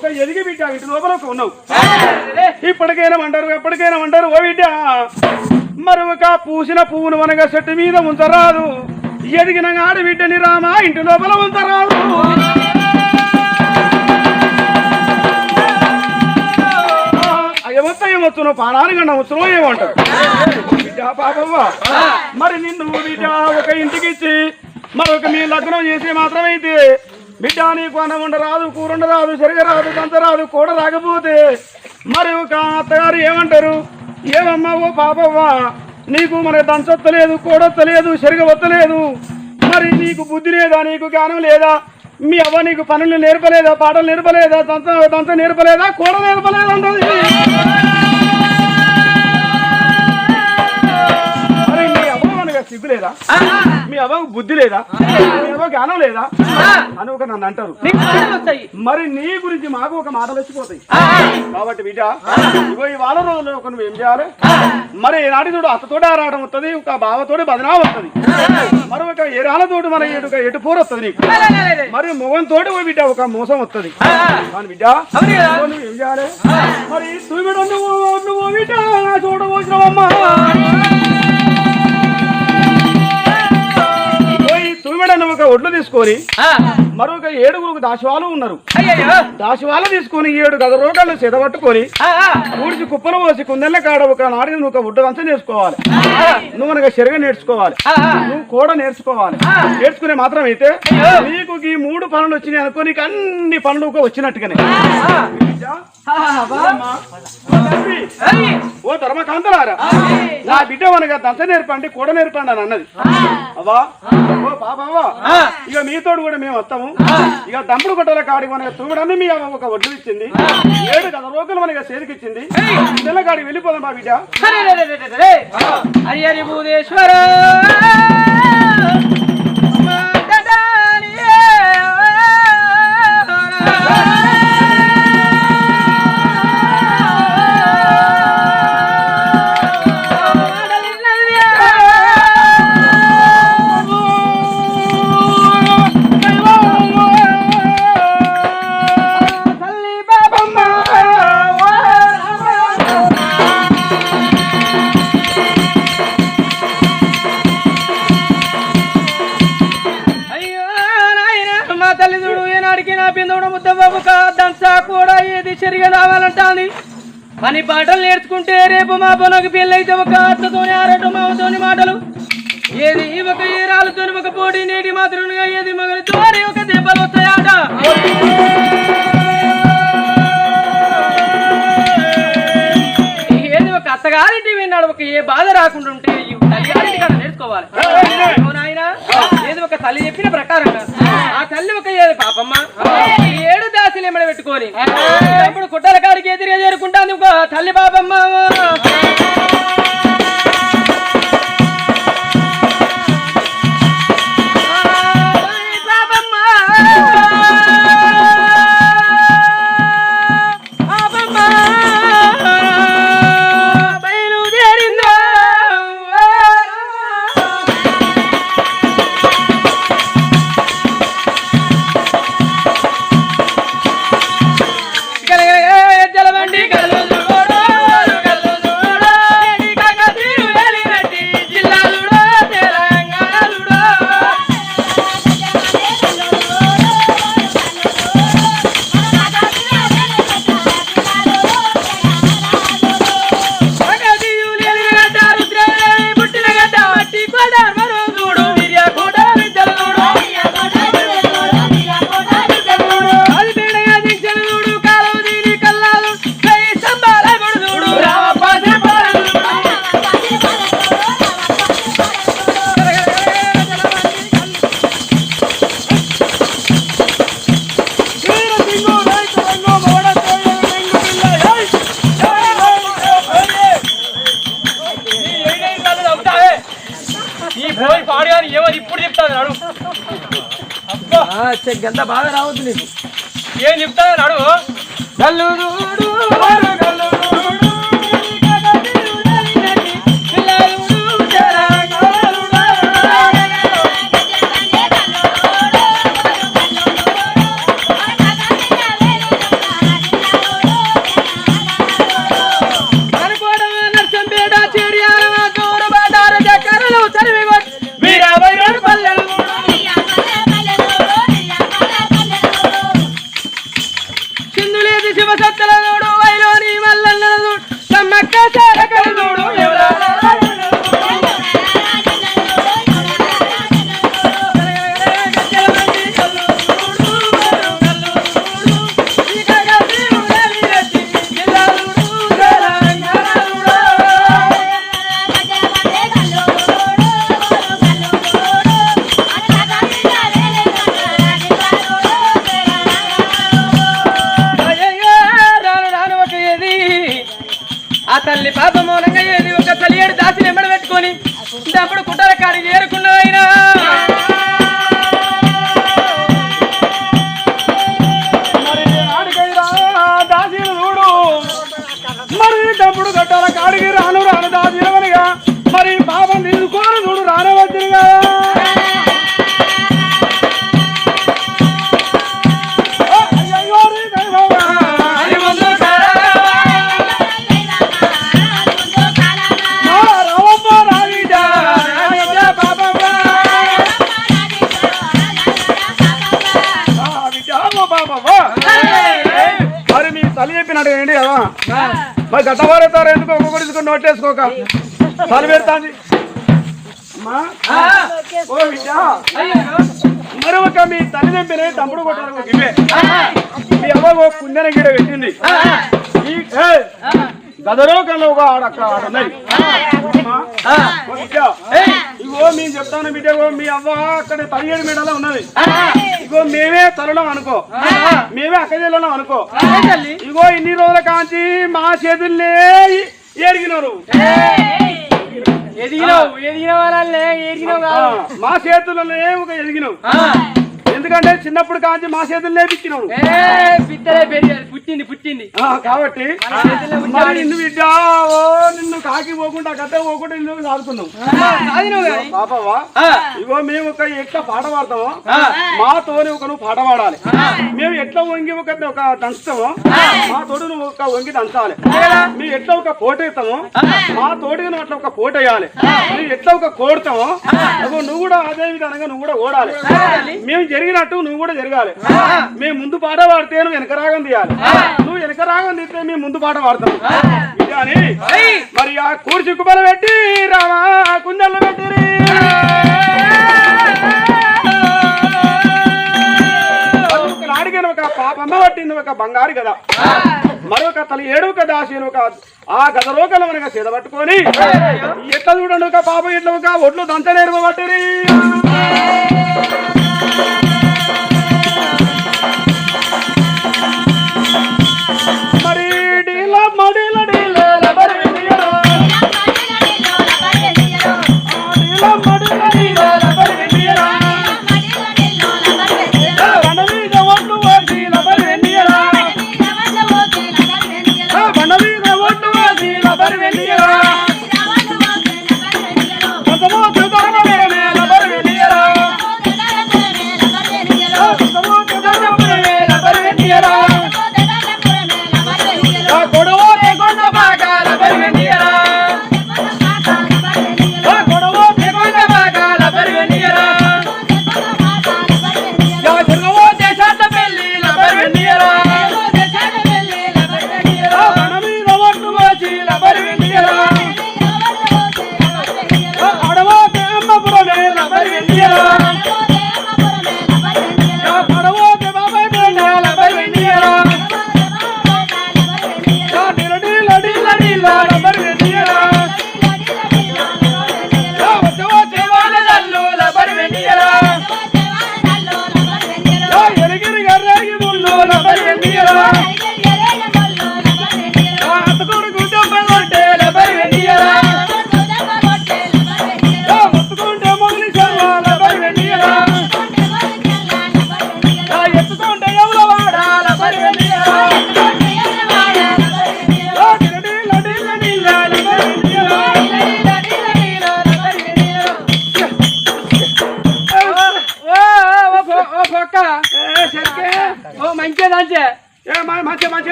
ఒక ఎదిగి బిడ్డ ఇంటి లోపల ఒక ఉన్నావు ఇప్పటికైనా అంటారు ఎప్పటికైనా అంటారు ఓ బిడ్డ. మరి ఒక పూసిన పువ్వును మనగా చెట్టు మీద ఉంచరాదు. ఎదిగిన ఆడి బిడ్డని రామా ఇంటి లోపల ఉంచరాదు. ఏమొత్తా ఏమొచ్చును పానానికి నవ్వుతున్నావు ఏమంటారు బిడ్డ పాపవ్వ మరి నిన్ను బిడ్డ ఒక ఇంటికి ఇచ్చి మరొక మీ లగ్నం చేసి మాత్రమైతే బిడ్డ నీకు అన్నం ఉండరాదు కూర ఉండరాదు జరగరాదు దంచరాదు కూడ రాకపోతే మరి ఒక అత్తగారు ఏమంటారు? ఏమమ్మా ఓ పాపవ్వ నీకు మరి దంచొత్తలేదు కూడొత్తలేదు చెరగవత్తలేదు వత్తలేదు మరి నీకు బుద్ధి లేదా నీకు జ్ఞానం లేదా? మీ అవ్వ నీకు పనులు నేర్పలేదా పాటలు నేర్పలేదా దంత దంత నేర్పలేదా కూడ నేర్పలేదా సిగ్గు లేదా? మీ అవ్వకు బుద్ధి లేదా? మీ అవ్వ జ్ఞానం లేదా? అని ఒక నన్ను అంటారు. మరి నీ గురించి మాకు ఒక మాటలు వచ్చిపోతాయి. కాబట్టి బిడ్డ ఇగో ఈ వారం రోజుల్లో ఒక నువ్వు ఏం చేయాలి? మరి ఈనాటి తోడు అత్తతోటి ఆరాటం వస్తుంది ఒక బావతోటి బదనా వస్తుంది మరి ఒక ఏరాలతోటి మన ఎటు ఎటు పోరు వస్తుంది నీకు. మరి మొగంతోటి ఓ బిడ్డ ఒక మోసం వస్తుంది కానీ బిడ్డ నువ్వు ఏం చేయాలి? మరి తీసుకొని మరొక ఏడుగురు దాశవాలు ఉన్నారు. దాశవాలు తీసుకొని ఏడు గద రోగాలు చెదబట్టుకొని ఊడిచి కుప్పలు పోసి కుందెల్ల కాడ ఒక నాడిని నువ్వు ఒక ఉడ్డ దంచ నేర్చుకోవాలి నువ్వు అనగా చెరగ నేర్చుకోవాలి. నువ్వు కూడా నేర్చుకోవాలి. నేర్చుకునే మాత్రం అయితే నీకు ఈ మూడు పనులు వచ్చినాయి అనుకో నీకు అన్ని పనులు వచ్చినట్టుగానే. ఓ ధర్మకాంతలారా నా బిడ్డ మనకి దంత నేర్పండి కూడ నేర్పండి అని అన్నది అవ్వా ఓ పాప ఇక మీతోడు కూడా మేము వస్తాము ఇక దంపుడు గుట్టల కాడికి మనకి తూగడాన్ని మీ అమ్మ ఒక వడ్లు ఇచ్చింది ఏడు గత రోజులు మనకి చేతికిచ్చింది నెల కాడికి వెళ్ళిపోదాం మా బిడ్డ హరి హరి భూదేశ్వర కూడా రావాలంటా అని. రావాలంటాంది పని పాటలు నేర్చుకుంటే రేపు మా పొనకు పెళ్ళైతే ఒక అత్తతోని ఆరటం మామతోని మాటలు. ఏది ఒక ఏరాలతోని ఒక పోటీ నేటి మాత్రం ఏది మగలతోని ఒక దెబ్బలు వస్తాయాట. ఏది ఒక అత్తగారింటి విన్నాడు ఒక ఏ బాధ రాకుండా ఉంటే ఈ తల్లిగారింటి కదా నేర్చుకోవాలి. అయ్యో ఏది ఒక తల్లి చెప్పిన ప్రకారంగా ఆ తల్లి ఒక ఏది పాపమ్మ? ఏడు దాసులు ఎమ్మడ పెట్టుకొని? గంట బాగా రావద్దు నీకు. ఏం చెప్తాను నాడు పాప ఒక తల్లియేడు దాసిని వెంబడి పెట్టుకొని అప్పుడు కుట్టాల కాడికి చేరుకున్నదైనా మరి మీ తల్లి చెప్పినట్టు ఏంటి కదా? మరి గట్టవారేతారు ఎందుకు? ఒక్కొక్కటి తీసుకొని నోట్లేసుకోక తల పెడతాంది. మరి ఒక మీ తల్లి తెంపిన తమ్ముడు కొట్టారు. ఇవే మీ అవ్వ గిడ పెట్టింది. ఈ ఏ, గదలో కన్నా ఒక ఆడ అక్కడ ఆడ ఉన్నది అమ్మా, ఓ విద్య ఇగో మేము చెప్తాను బిడ్డ మీ అవ్వ అక్కడ పదిహేడు మీటర్లో ఉన్నది. ఇగో మేమే తలడం అనుకో. మేమే అక్కజల్లం అనుకో. తల్లి? ఇగో ఇన్ని రోజుల కాంచి మా చేతుల్నే ఎరిగినారు ఎదిగినావు ఎదిగిన వాళ్ళే కాదు. మా చేతులనే ఒక ఎదిగినావు. ఎందుకంటే చిన్నప్పుడు కాంచి మా పిత్తలే పెరిగారు. పుట్టింది పుట్టింది. కాబట్టి మరి. నిన్ను బిడ్డ నిన్ను కాకి పోకుండా గట్ట పోకుండా నిన్ను కానీ పాపవా. ఇగో మేము ఒక ఎట్లా పాట పాడతామో. ఆ. మాతోని ఒక నువ్వు పాట పాడాలి. మేము ఎట్లా వంగి ఒక ఒక దంచుతామో మా తోడు నువ్వు ఒక వంగి దంచాలి. మేము ఎట్లా ఒక పోట ఇస్తామో మా తోడుగా నువ్వు అట్లా ఒక పోట వేయాలి. మేము ఎట్లా ఒక కోడతామో నువ్వు కూడా అదే విధంగా నువ్వు కూడా ఓడాలి. మేము జరిగినట్టు నువ్వు కూడా జరగాలి. మేము ముందు పాట పాడితే నువ్వు వెనక రాగం తీయాలి. నువ్వు వెనక రాగం తీస్తే మేము ముందు పాట పాడతాం. ఇది అని మరి ఆ కూడి చిక్కుబల పెట్టి రామా కుందల్లో పెట్టి ఒక పాపమ్మ పట్టింది ఒక బంగారు గద. మరొక తల ఏడుక దాసి ఒక ఆ గదలోకల మనక చేద పట్టుకొని ఎట్లా చూడండి ఒక పాప ఎట్లా ఒక ఒడ్లు దంచలేరు పట్టిరి మరి డీల పోసి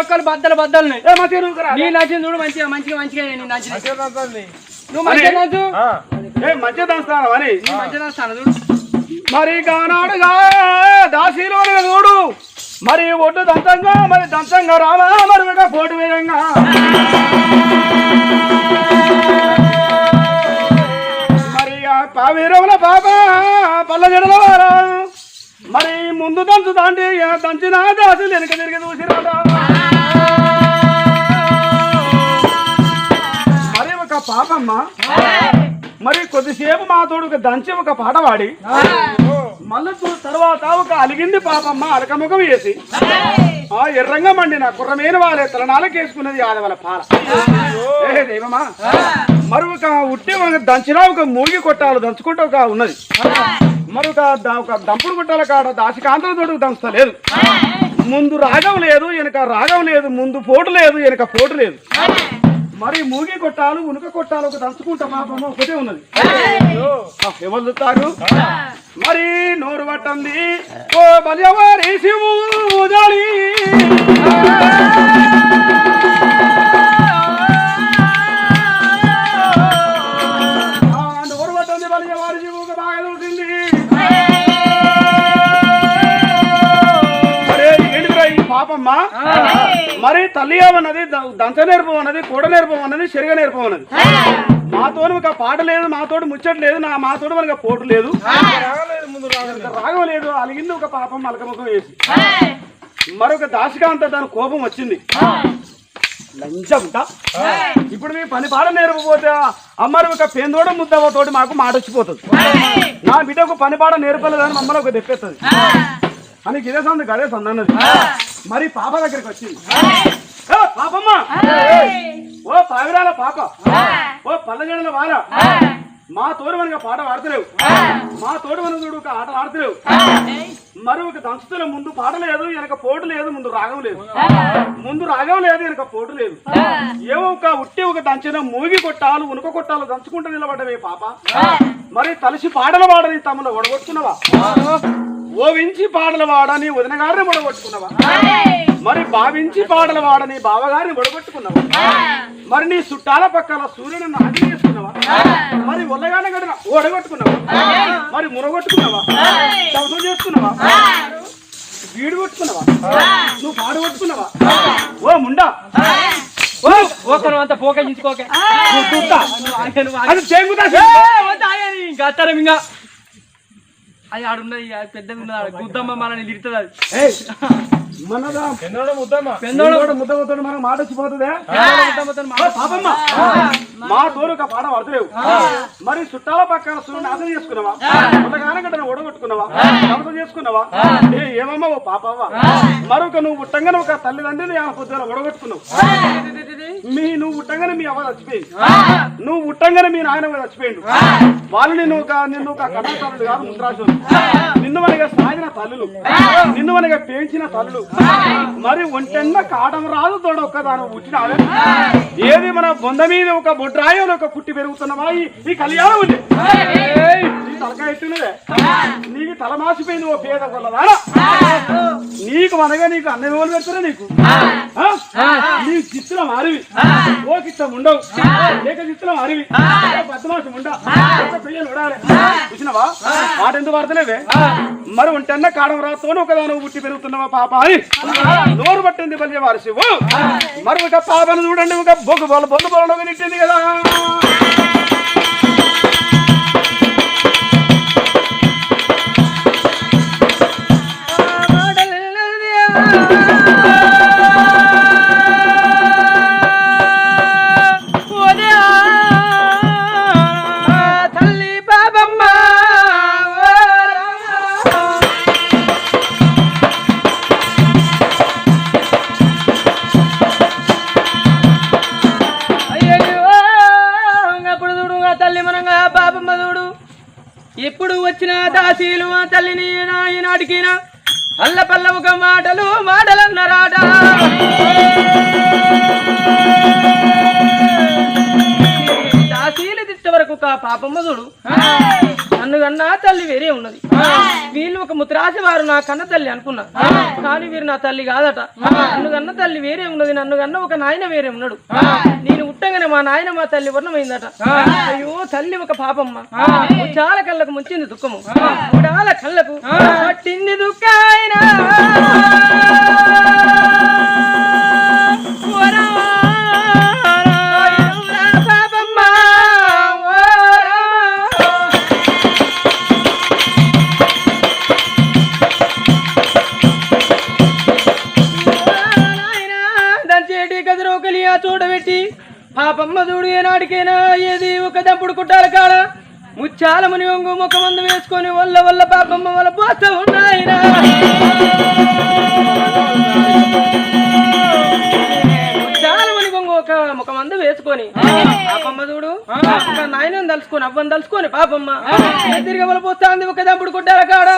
ఒక్కరొక్కరు బద్దలు బద్దలు. నీ నచ్చింది చూడు మంచిగా మంచిగా మంచిగా నీ నచ్చింది. నువ్వు మంచిగా దంచుతాను అని నీ మంచిగా దంచుతాను చూడు. మరి గానాడుగా దాసిలో చూడు. మరి ఒడ్డు దంతంగా మరి దంతంగా రావా? మరి పోటు వేయంగా మరి పావీరముల పాప పల్ల జడల వారా. మరి ముందు దంచు దాండి దంచిన దాసి వెనుక తిరిగి చూసిరాడా పాపమ్మ. మరి కొద్దిసేపు మా తోడు దంచి ఒక పాట పాడి. మళ్ళీ తర్వాత ఒక అలిగింది పాపమ్మ అలకముఖం వేసి. ఆ ఎర్రంగా మండిన కుర్రమైన వాళ్ళే తలనాలకేసుకున్నది ఆడవాళ్ళ పాల. ఏ దైవమా? మరి ఒక ఉట్టి దంచినా ఒక మూగి కొట్టాలు దంచుకుంటే ఒక ఉన్నది. మరొక ఒక ఒక దంపుడు కొట్టాల కాడ దాసికాంతల తోడు దంచలేదు. ముందు రాగం లేదు వెనక రాగం లేదు ముందు పోటు లేదు వెనక పోటు లేదు. మరి మూగి కొట్టాలు ఉనుక కొట్టాలు ఒక దంచుకుంటా పాపం ఒకటే ఉన్నది. ఎవరు చూస్తారు? మరి నోరు పట్టంది ఓ బలియవారి శివుజాలి పాపమ్మ మరి తల్లి ఏమన్నది? ద- దంచ నేర్పం అన్నది కూడ నేర్పం అన్నది. శరిగ నేర్పం అన్నది మాతోని ఒక పాట లేదు మాతోటి ముచ్చట లేదు నా మాతోటి మనకి పోటు లేదు. రాగం లేదు అలిగింది ఒక పాపం మలకముఖం వేసి. మరొక దాసికాంత దాని కోపం వచ్చింది. లంచంట ఇప్పుడు మీ పని పాట నేర్పపోతే అమ్మరు ఒక పేందోడ ముద్దవతోటి మాకు మాట వచ్చిపోతుంది. నా బిడ్డకు పని పాట నేర్పలేదని మమ్మల్ని ఒక తెప్పేస్తుంది అని ఇదే సంది గదే సంది అన్నది. మరి పాప దగ్గరికి వచ్చింది. పాపమ్మ! ఓ పావిరాల పాప. ఓ పల్లెజడల వార. మా తోడు మనకి పాట పాడతలేవు. మా తోడు మన చూడు ఒక ఆట ఆడతలేవు. మరి ఒక దంచుతుల ముందు పాట లేదు వెనక పోటు లేదు ముందు రాగం లేదు. ముందు రాగం లేదు వెనక పోటు లేదు. ఏవో ఒక ఉట్టి ఒక దంచిన మూగి కొట్టాలు ఉనుక కొట్టాలు దంచుకుంటూ నిలబడ్డవే పాప. మరి తలసి పాటలు పాడని తమను ఒడగొట్టుకున్నావా ఓవించి పాటలు వాడని వదిన గారిని మరి భావించి పాటలు వాడని బావగారిని ఒడగొట్టుకున్నావా మరి నీ చుట్టాల పక్కల సూర్యుని నాటి చేసుకున్నావా? మరి ఒళ్ళగాన గడిన ఓడగొట్టుకున్నావా? మరి మురగొట్టుకున్నావా? శవసం చేసుకున్నావా? వీడు కొట్టుకున్నావా? నువ్వు పాడు కొట్టుకున్నావా? ఓ ముండా! పోకయించుకోకే నువ్వు దుత్తా. అది చేంగుతా ఇంకా. అది ఆడున్నది పెద్దది ఉన్నది గుద్దమ్మ మనని తిడుతుంది అది. మా తోడు ఒక పాట పడతలేవు. మరి చుట్టాల పక్కన నాశనం చేసుకున్నావా? కొంతగానగడ్డను ఓడగొట్టుకున్నావా? కవసం చేసుకున్నావా? ఏ ఏమమ్మా ఓ పాపవ్వ? మరొక నువ్వు పుట్టంగానే ఒక తల్లిదండ్రులు ఆమె పొద్దున ఓడగొట్టుకున్నావు. మీ నువ్వు పుట్టంగానే మీ అవ్వ చచ్చిపోయింది. నువ్వు పుట్టంగానే మీ నాయన చచ్చిపోయిండు. వాళ్ళు నిన్ను ఒక నిన్ను ఒక కన్నతల్లుడు కాదు ముంద్రాజులు నిన్ను మనగా సాగిన తల్లులు. నిన్ను మనగా పెంచిన తల్లులు. మరి ఒంటెన్న కాటం రాదు తోడ ఒక్కదాని పుట్టినావే. ఏది మన బొంద మీద ఒక బొడ్రాయో ఒక పుట్టి పెరుగుతున్నవా ఈ కళ్యాణం ఉంది. తలకాయ నీకు తల మాసిపోయింది ఓ పేద కొల్లదానా నీకు మనగా నీకు అన్న ఎవరు పెడతారా నీకు. ఆ? నీ చిత్రం అరివి. ఓ చిత్రం ఉండవు. ఏక చిత్రం అరివి. ఓ బద్దమాసం ఉండ. ఒక పిల్లలు ఉడాలి చూసినవా? మాట ఎందుకు పడతలేవే మరి ఉంటన్న కాడం రాతోని ఒకదాని పుట్టి పెరుగుతున్నావా పాప అని నోరు పట్టింది బలి వారి శివు మరి ఒక పాపను చూడండి ఒక బొగ్గు బొల బొల్లు బొల్ల నిట్టింది కదా తల్లి ఒక చూడు. నన్ను కన్నా తల్లి వేరే ఉన్నది. వీళ్ళు ఒక ముత్రాసి వారు నా కన్న తల్లి అనుకున్నా. కానీ వీరు నా తల్లి కాదట. నన్ను కన్న తల్లి వేరే ఉన్నది నన్ను కన్న ఒక నాయన వేరే ఉన్నాడు. నేను ఉట్టంగానే మా నాయన మా తల్లి వర్ణమైందట. అయ్యో తల్లి ఒక పాపమ్మ. చాలా కళ్ళకు ముంచింది దుఃఖము. చాలా కళ్ళకు పట్టింది దుఃఖాయన. ఎవరో ఆ చూడబెట్టి ఆ బొమ్మదూడు ఏనాడికైనా ఏది ఒక దప్పుడు కుట్టాల కాడ? ముచ్చాలముని వంగు ముఖమందు వేసుకొని వల్ల వల్ల పాపమ్మ వల్ల పోతా ఉన్నాయినా ఒక వేసుకొని పాపమ్మ చూడు నాయన తలుసుకొని అవ్వని తలుసుకొని పాపమ్మ తిరిగి వల్ల పోతా ఉంది ఒక దప్పుడు కుట్టాల కాడ?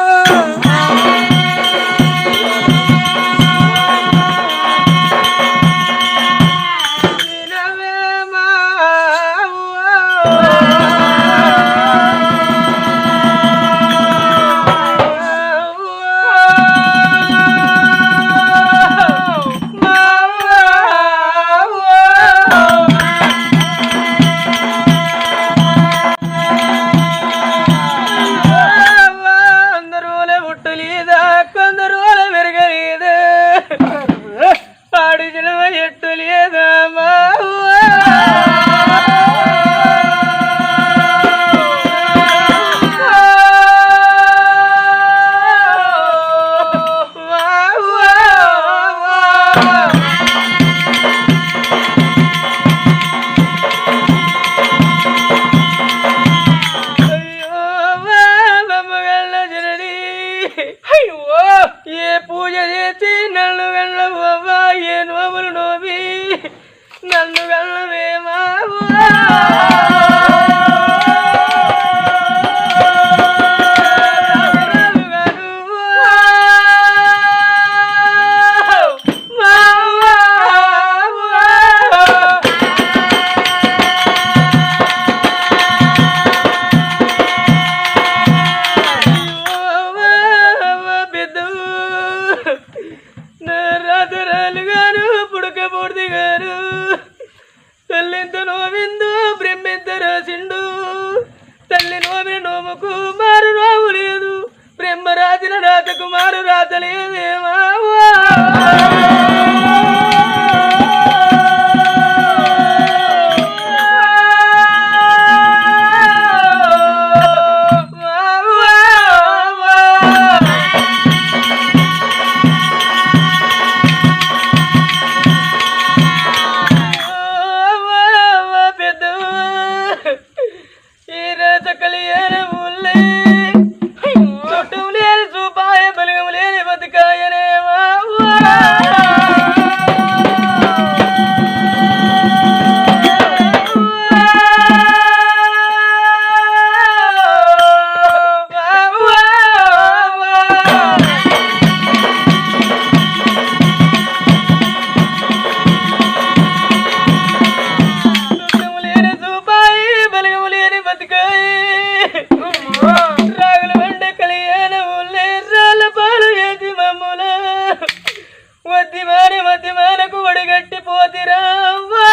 మతిమతిమనకు వడిగట్టి పోతిరావ్వా